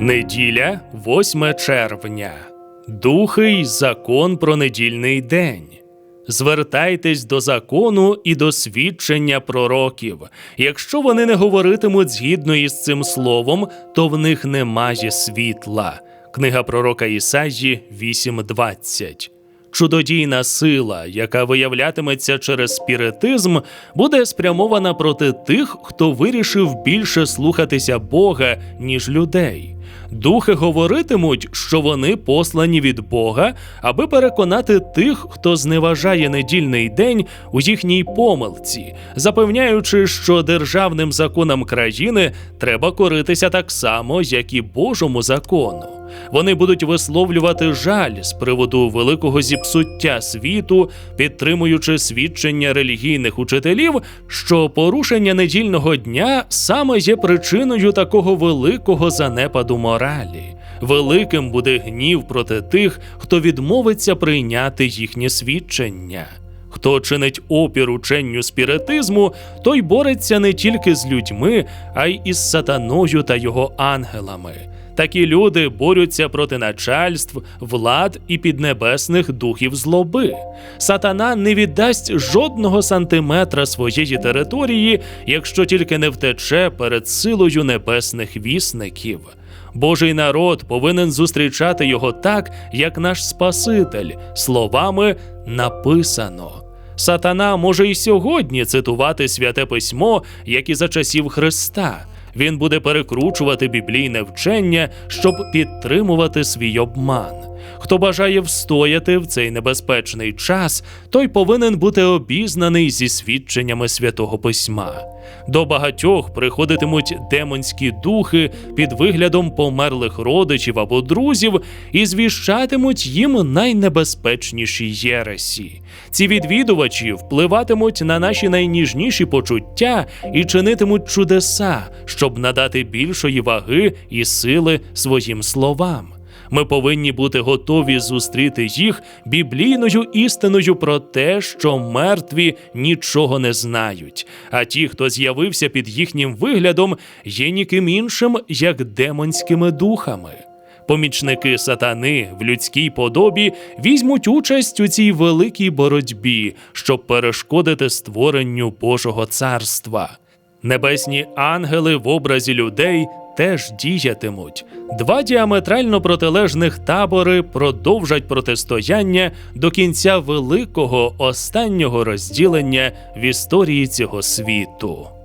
Неділя, 8 червня. Духий закон про недільний день. Звертайтесь до закону і до свідчення пророків. Якщо вони не говоритимуть згідно із цим словом, то в них немає світла. Книга пророка Ісаї 8.20. Чудодійна сила, яка виявлятиметься через спіритизм, буде спрямована проти тих, хто вирішив більше слухатися Бога, ніж людей. Духи говоритимуть, що вони послані від Бога, аби переконати тих, хто зневажає недільний день у їхній помилці, запевняючи, що державним законам країни треба коритися так само, як і Божому закону. Вони будуть висловлювати жаль з приводу великого зіпсуття світу, підтримуючи свідчення релігійних учителів, що порушення недільного дня саме є причиною такого великого занепаду моралі. Великим буде гнів проти тих, хто відмовиться прийняти їхнє свідчення. Хто чинить опір ученню спіритизму, той бореться не тільки з людьми, а й із сатаною та його ангелами. Такі люди борються проти начальств, влад і піднебесних духів злоби. Сатана не віддасть жодного сантиметра своєї території, якщо тільки не втече перед силою небесних вісників. Божий народ повинен зустрічати його так, як наш Спаситель, словами написано. Сатана може й сьогодні цитувати святе письмо, як і за часів Христа. Він буде перекручувати біблійне вчення, щоб підтримувати свій обман. Хто бажає встояти в цей небезпечний час, той повинен бути обізнаний зі свідченнями святого письма. До багатьох приходитимуть демонські духи під виглядом померлих родичів або друзів і звіщатимуть їм найнебезпечніші єресі. Ці відвідувачі впливатимуть на наші найніжніші почуття і чинитимуть чудеса, щоб надати більшої ваги і сили своїм словам. Ми повинні бути готові зустріти їх біблійною істиною про те, що мертві нічого не знають, а ті, хто з'явився під їхнім виглядом, є ніким іншим, як демонськими духами. Помічники сатани в людській подобі візьмуть участь у цій великій боротьбі, щоб перешкодити створенню Божого царства. Небесні ангели в образі людей теж діятимуть. Два діаметрально протилежних табори продовжать протистояння до кінця великого останнього розділення в історії цього світу.